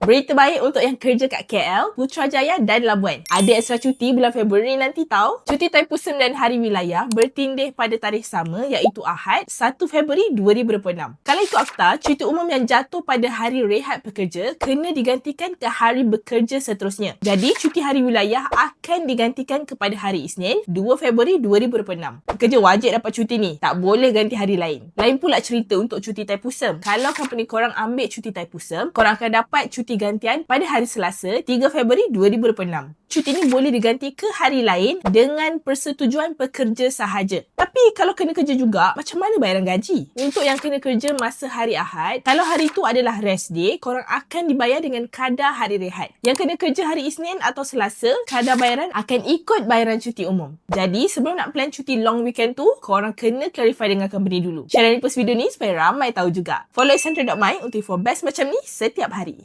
Berita baik untuk yang kerja kat KL, Putrajaya dan Labuan. Ada ekstra cuti bulan Februari nanti tau. Cuti Taipusam dan Hari Wilayah bertindih pada tarikh sama iaitu Ahad 1 Februari 2026. Kalau ikut akta, cuti umum yang jatuh pada hari rehat pekerja kena digantikan ke hari bekerja seterusnya. Jadi, cuti Hari Wilayah akan digantikan kepada hari Isnin 2 Februari 2026. Pekerja wajib dapat cuti ni. Tak boleh ganti hari lain. Lain pula cerita untuk cuti Taipusam. Kalau company korang ambil cuti Taipusam, korang akan dapat cuti gantian pada hari Selasa 3 Februari 2026. Cuti ni boleh diganti ke hari lain dengan persetujuan pekerja sahaja. Tapi kalau kena kerja juga, macam mana bayaran gaji? Untuk yang kena kerja masa hari Ahad, kalau hari itu adalah rest day, korang akan dibayar dengan kadar hari rehat. Yang kena kerja hari Isnin atau Selasa, kadar bayaran akan ikut bayaran cuti umum. Jadi, sebelum nak plan cuti long weekend tu, korang kena clarify dengan company dulu. Share dan repost video ni supaya ramai tahu juga. Follow Essential.my untuk info best macam ni setiap hari.